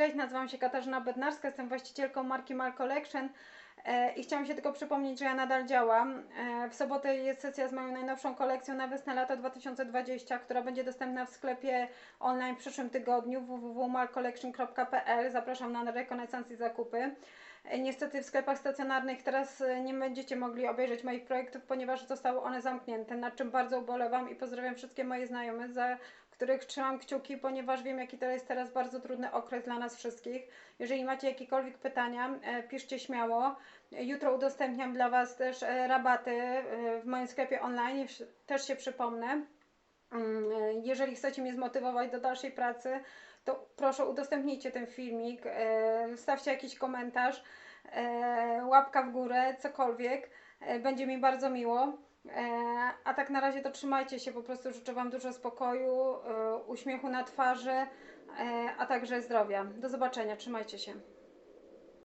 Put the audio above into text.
Cześć, nazywam się Katarzyna Bednarska, jestem właścicielką marki Mal Collection e, i chciałam się tylko przypomnieć, że ja nadal działam. E, W sobotę jest sesja z moją najnowszą kolekcją na wiosnę lata 2020, która będzie dostępna w sklepie online w przyszłym tygodniu www.malcollection.pl. Zapraszam na rekonesans i zakupy. E, Niestety w sklepach stacjonarnych teraz nie będziecie mogli obejrzeć moich projektów, ponieważ zostały one zamknięte, nad czym bardzo ubolewam i pozdrawiam wszystkie moje znajome, za których trzymam kciuki, ponieważ wiem, jaki to jest teraz bardzo trudny okres dla nas wszystkich. Jeżeli macie jakiekolwiek pytania, e, piszcie śmiało. Jutro udostępniam dla Was też e, rabaty e, w moim sklepie online, też się przypomnę. Mm, Jeżeli chcecie mnie zmotywować do dalszej pracy, to proszę udostępnijcie ten filmik, e, wstawcie jakiś komentarz, łapka w górę, cokolwiek. Będzie mi bardzo miło. Tak na razie to trzymajcie się, po prostu życzę Wam dużo spokoju, e, uśmiechu na twarzy, e, a także zdrowia. Do zobaczenia, trzymajcie się.